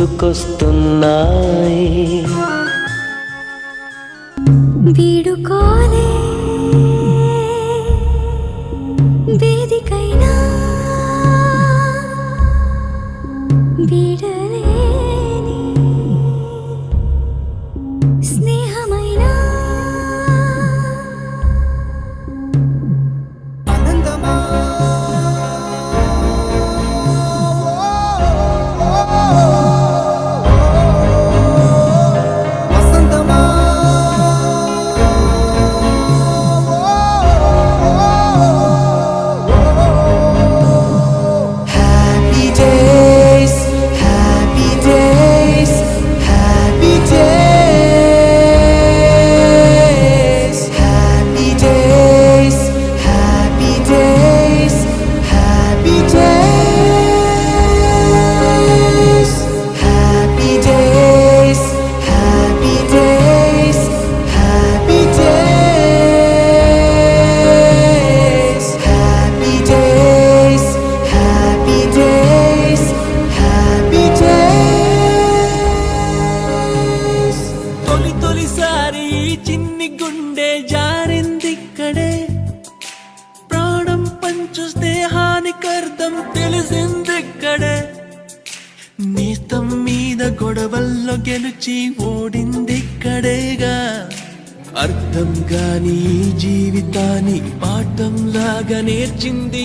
గుర్తుకొస్తున్నాయి. వీడుకోలే నీతం మీద గొడవల్లో గెలిచి ఓడిందిక్కడేగా అర్థం కాని జీవితాన్ని పాఠంలాగా నేర్చింది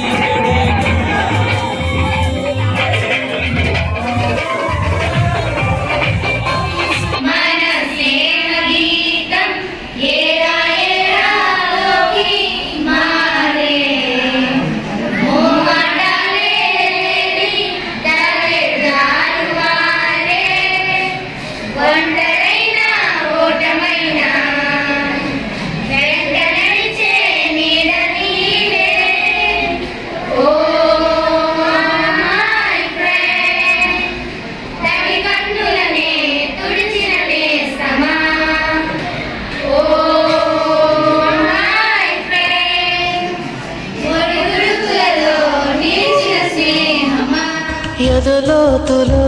లోతులో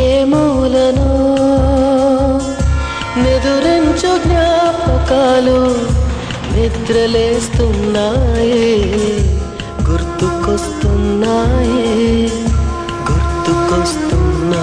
ఏ జ్ఞాపకాలు నిద్రలేస్తున్నాయే గుర్తుకొస్తున్నాయే గుర్తుకొస్తున్నా